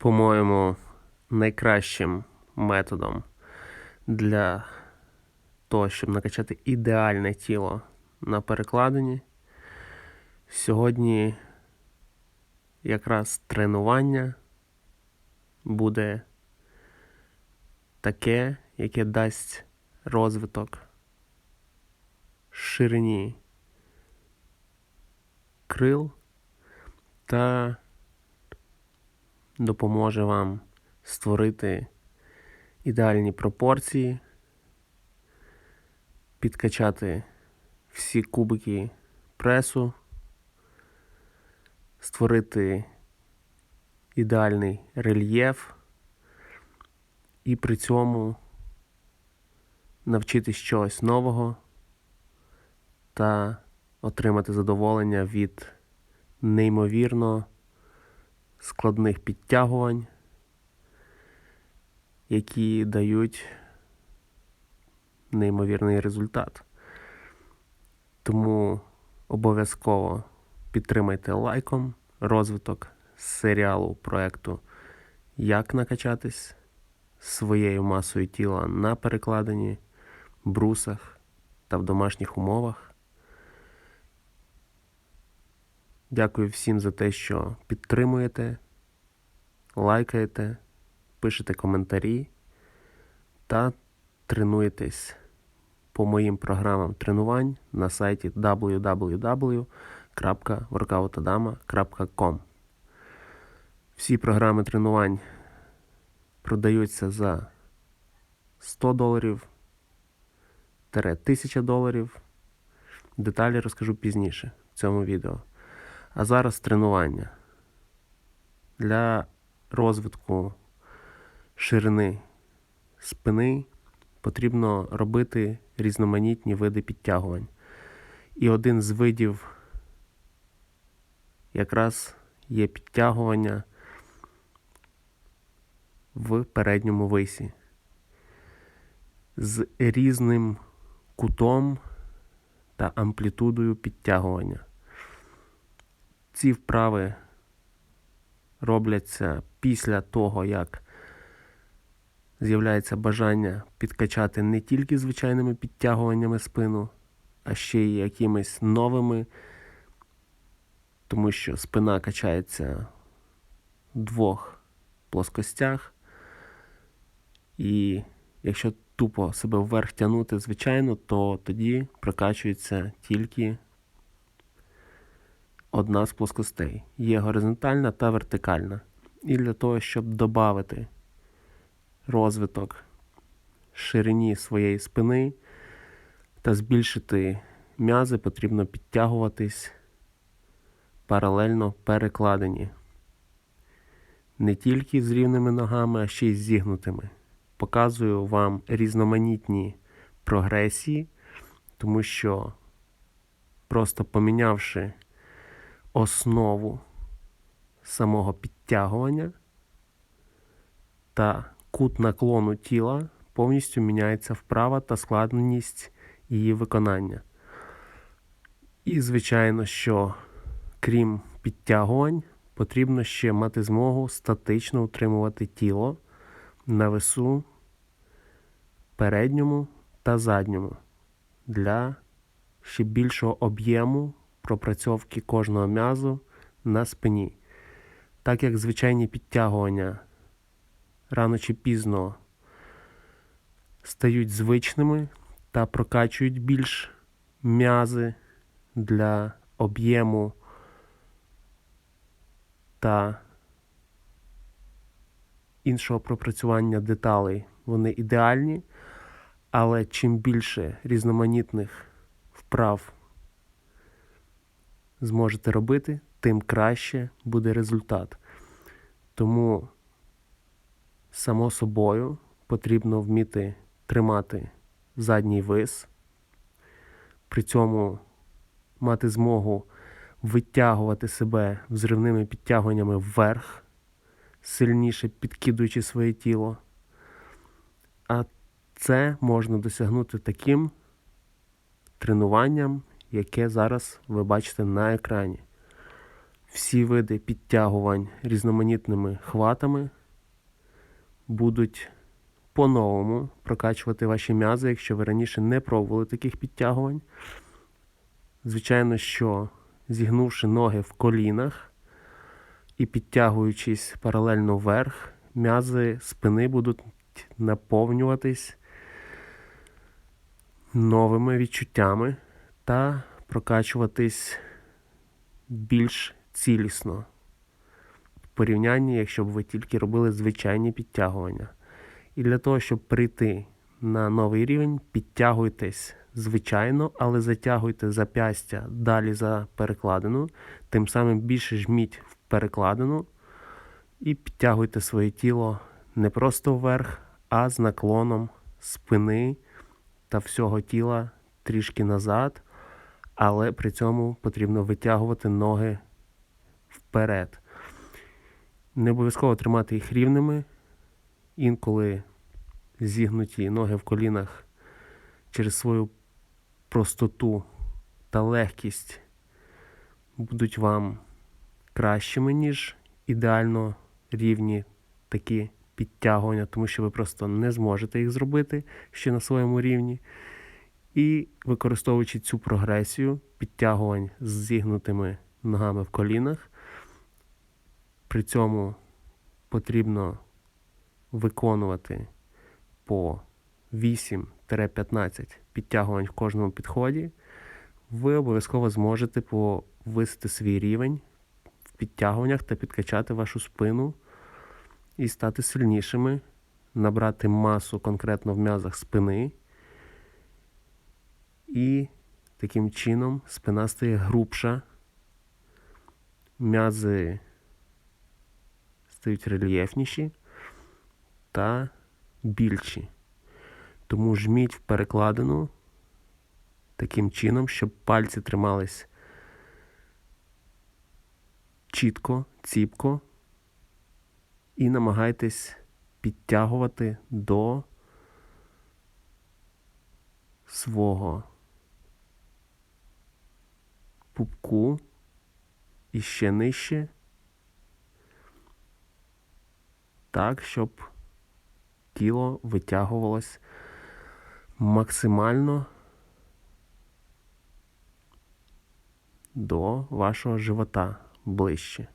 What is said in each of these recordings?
по-моєму, найкращим методом для того, щоб накачати ідеальне тіло на перекладині. Сьогодні якраз тренування буде таке, яке дасть розвиток ширині крил та допоможе вам створити ідеальні пропорції, підкачати всі кубики пресу, створити ідеальний рельєф і при цьому навчитись чогось нового та отримати задоволення від неймовірно складних підтягувань, які дають неймовірний результат. Тому обов'язково підтримайте лайком розвиток серіалу проекту Як накачатись своєю масою тіла на перекладині, брусах та в домашніх умовах. Дякую всім за те, що підтримуєте, лайкаєте, пишете коментарі та тренуєтесь по моїм програмам тренувань на сайті www.workoutadama.com. Всі програми тренувань продаються за 100 доларів 1000 доларів. Деталі розкажу пізніше в цьому відео. А зараз тренування. Для розвитку ширини спини потрібно робити різноманітні види підтягувань. І один з видів якраз є підтягування в передньому висі з різним кутом та амплітудою підтягування. Ці вправи робляться після того, як з'являється бажання підкачати не тільки звичайними підтягуваннями спину, а ще й якимись новими, тому що спина качається в двох плоскостях. І якщо тупо себе вверх тягнути, звичайно, то тоді прокачується тільки одна з плоскостей. Є горизонтальна та вертикальна. І для того, щоб додати розвиток ширині своєї спини та збільшити м'язи, потрібно підтягуватись паралельно перекладені. Не тільки з рівними ногами, а ще й зігнутими. Показую вам різноманітні прогресії, тому що просто помінявши основу самого підтягування та кут наклону тіла повністю міняється вправа та складність її виконання. І, звичайно, що крім підтягувань, потрібно ще мати змогу статично утримувати тіло на весу передньому та задньому для ще більшого об'єму пропрацьовки кожного м'язу на спині. Так як звичайні підтягування рано чи пізно стають звичними та прокачують більш м'язи для об'єму та іншого пропрацювання деталей, вони ідеальні, але чим більше різноманітних вправ зможете робити, тим краще буде результат. Тому, само собою, потрібно вміти тримати задній вис, при цьому мати змогу витягувати себе взривними підтягуваннями вверх, сильніше підкидуючи своє тіло. А це можна досягнути таким тренуванням, яке зараз ви бачите на екрані. всі види підтягувань різноманітними хватами будуть по-новому прокачувати ваші м'язи, якщо ви раніше не пробували таких підтягувань. Звичайно, що зігнувши ноги в колінах і підтягуючись паралельно вверх, м'язи спини будуть наповнюватись новими відчуттями та прокачуватись більш цілісно в порівнянні, якщо б ви тільки робили звичайні підтягування. І для того, щоб прийти на новий рівень, підтягуйтесь звичайно, але затягуйте запястя далі за перекладину, тим самим більше жміть в перекладину і підтягуйте своє тіло не просто вверх, а з наклоном спини та всього тіла трішки назад, але при цьому потрібно витягувати ноги вперед. Не обов'язково тримати їх рівними. Інколи зігнуті ноги в колінах через свою простоту та легкість будуть вам кращими, ніж ідеально рівні такі підтягування, тому що ви просто не зможете їх зробити ще на своєму рівні. І використовуючи цю прогресію підтягувань з зігнутими ногами в колінах, при цьому потрібно виконувати по 8-15 підтягувань в кожному підході, ви обов'язково зможете повисити свій рівень в підтягуваннях та підкачати вашу спину і стати сильнішими, набрати масу конкретно в м'язах спини. І таким чином спина стає грубша, м'язи стають рельєфніші та більші. Тому жміть в перекладину таким чином, щоб пальці тримались чітко, ціпко, і намагайтесь підтягувати до свого пупку і ще нижче, так, щоб тіло витягувалось максимально до вашого живота ближче.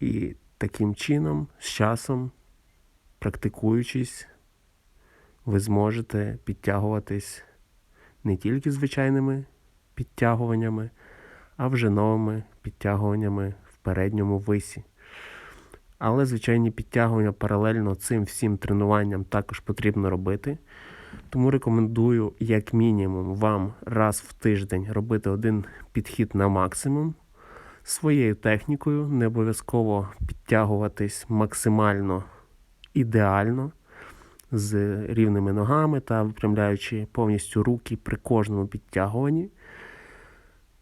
І таким чином, з часом, практикуючись, ви зможете підтягуватись не тільки звичайними підтягуваннями, а вже новими підтягуваннями в передньому висі. Але звичайні підтягування паралельно цим всім тренуванням також потрібно робити. Тому рекомендую, як мінімум, вам раз в тиждень робити один підхід на максимум своєю технікою, не обов'язково підтягуватись максимально ідеально з рівними ногами та випрямляючи повністю руки при кожному підтягуванні.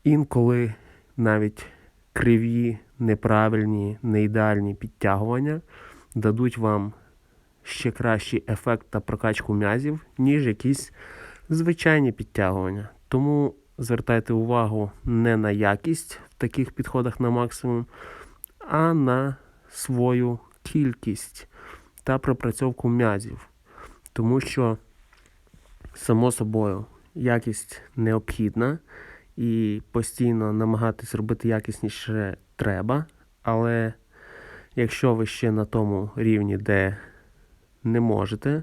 Інколи навіть криві, неправильні, неідеальні підтягування дадуть вам ще кращий ефект та прокачку м'язів, ніж якісь звичайні підтягування. Тому звертайте увагу не на якість в таких підходах на максимум, а на свою кількість та пропрацьовку м'язів. Тому що, само собою, якість необхідна і постійно намагатись робити якісніше треба. Але якщо ви ще на тому рівні, де не можете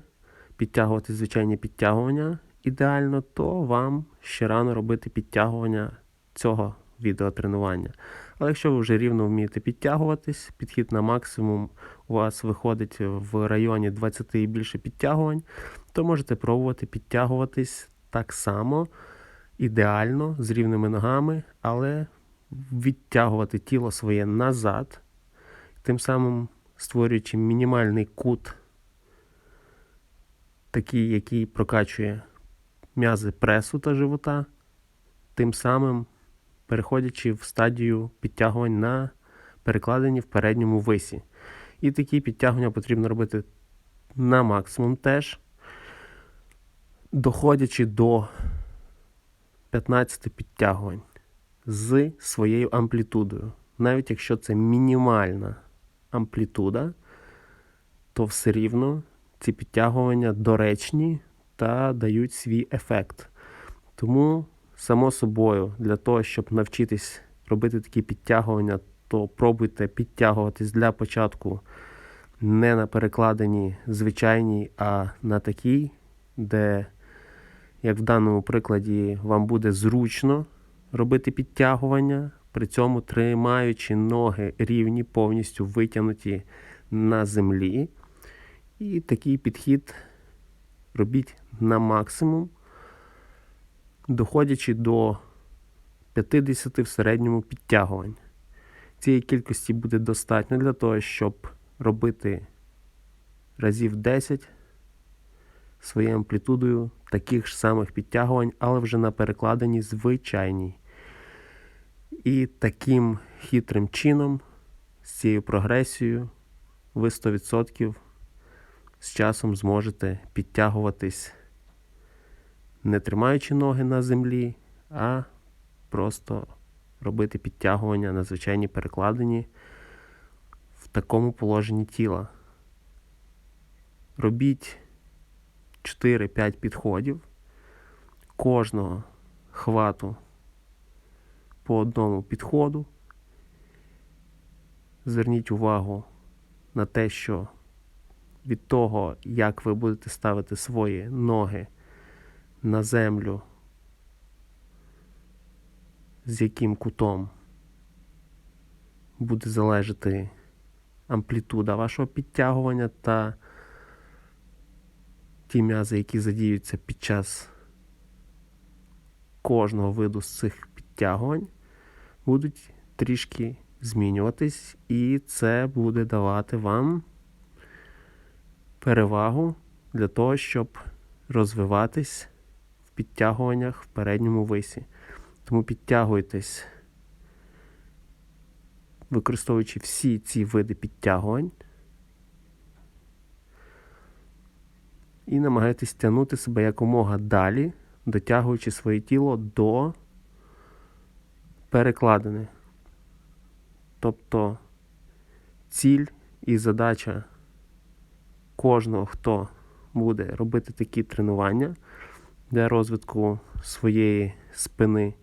підтягувати звичайні підтягування ідеально, то вам ще рано робити підтягування цього відеотренування. Але якщо ви вже рівно вмієте підтягуватись, підхід на максимум у вас виходить в районі 20 і більше підтягувань, то можете пробувати підтягуватись так само ідеально з рівними ногами, але відтягувати тіло своє назад, тим самим створюючи мінімальний кут, такий, який прокачує м'язи пресу та живота, тим самим переходячи в стадію підтягувань на перекладенні в передньому висі. І такі підтягування потрібно робити на максимум теж, доходячи до 15 підтягувань з своєю амплітудою. Навіть якщо це мінімальна амплітуда, то все рівно ці підтягування доречні та дають свій ефект. Тому, само собою, для того, щоб навчитись робити такі підтягування, то пробуйте підтягуватись для початку не на перекладеній звичайній, а на такій, де, як в даному прикладі, вам буде зручно робити підтягування, при цьому тримаючи ноги рівні, повністю витягнуті на землі. І такий підхід робіть на максимум, доходячи до 50 в середньому підтягувань. Цієї кількості буде достатньо для того, щоб робити разів 10 своєю амплітудою таких ж самих підтягувань, але вже на перекладеній звичайній. І таким хитрим чином, з цією прогресією, ви 100% з часом зможете підтягуватись, не тримаючи ноги на землі, а просто робити підтягування на звичайній перекладині в такому положенні тіла. Робіть 4-5 підходів кожного хвату по одному підходу. Зверніть увагу на те, що від того, як ви будете ставити свої ноги на землю, з яким кутом буде залежати амплітуда вашого підтягування та ті м'язи, які задіються під час кожного виду з цих підтягувань, будуть трішки змінюватись, і це буде давати вам перевагу для того, щоб розвиватись підтягуваннях в передньому висі. Тому підтягуйтесь, використовуючи всі ці види підтягувань. І намагайтесь тягнути себе якомога далі, дотягуючи своє тіло до перекладини. Тобто ціль і задача кожного, хто буде робити такі тренування для розвитку своєї спини,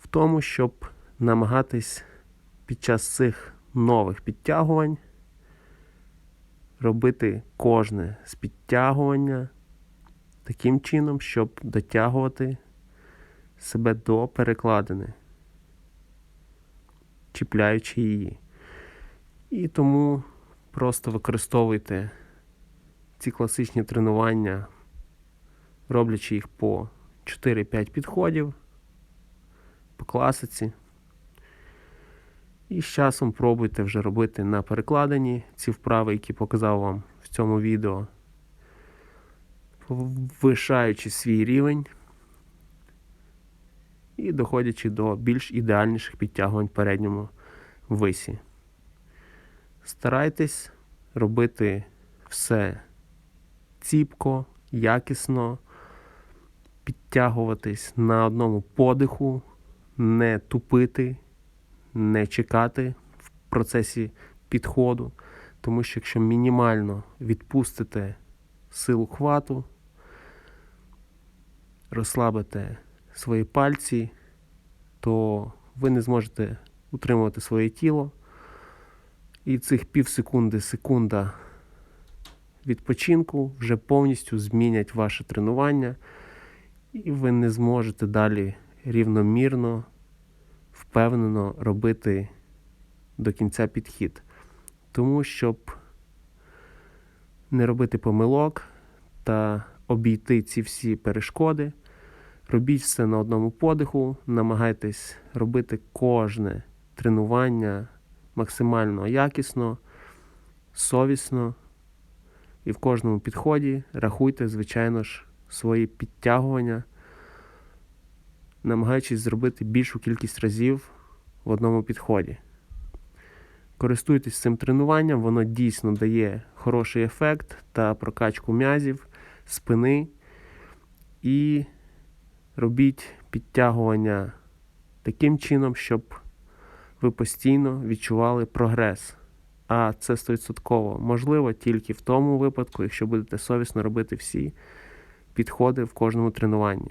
в тому, щоб намагатись під час цих нових підтягувань робити кожне з підтягування таким чином, щоб дотягувати себе до перекладини, чіпляючи її. І тому просто використовуйте ці класичні тренування, роблячи їх по 4-5 підходів по класиці. І з часом пробуйте вже робити на перекладенні ці вправи, які показав вам в цьому відео, повишаючи свій рівень і доходячи до більш ідеальніших підтягувань в передньому висі. Старайтесь робити все ціпко, якісно, підтягуватись на одному подиху, не тупити, не чекати в процесі підходу, тому що якщо мінімально відпустите силу хвату, розслабите свої пальці, то ви не зможете утримувати своє тіло. І цих пів секунди, секунда відпочинку вже повністю змінять ваше тренування, і ви не зможете далі рівномірно, впевнено робити до кінця підхід. Тому, щоб не робити помилок та обійти ці всі перешкоди, робіть все на одному подиху, намагайтесь робити кожне тренування максимально якісно, совісно. І в кожному підході рахуйте, звичайно ж, свої підтягування, намагаючись зробити більшу кількість разів в одному підході. Користуйтесь цим тренуванням, воно дійсно дає хороший ефект та прокачку м'язів, спини. І робіть підтягування таким чином, щоб ви постійно відчували прогрес. А це 100% можливо тільки в тому випадку, якщо будете совісно робити всі підходи в кожному тренуванні.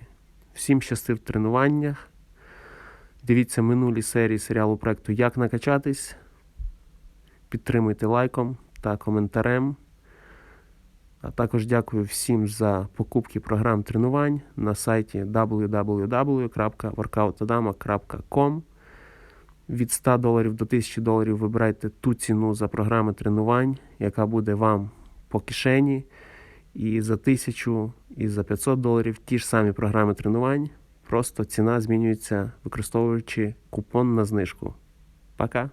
Всім щасти в тренуваннях. Дивіться минулі серії серіалу проекту Як накачатись. Підтримуйте лайком та коментарем. А також дякую всім за покупки програм тренувань на сайті www.workoutadama.com. Від 100 доларів до 1000 доларів вибирайте ту ціну за програми тренувань, яка буде вам по кишені. І за 1000, і за 500 доларів ті ж самі програми тренувань. Просто ціна змінюється, використовуючи купон на знижку. Пока!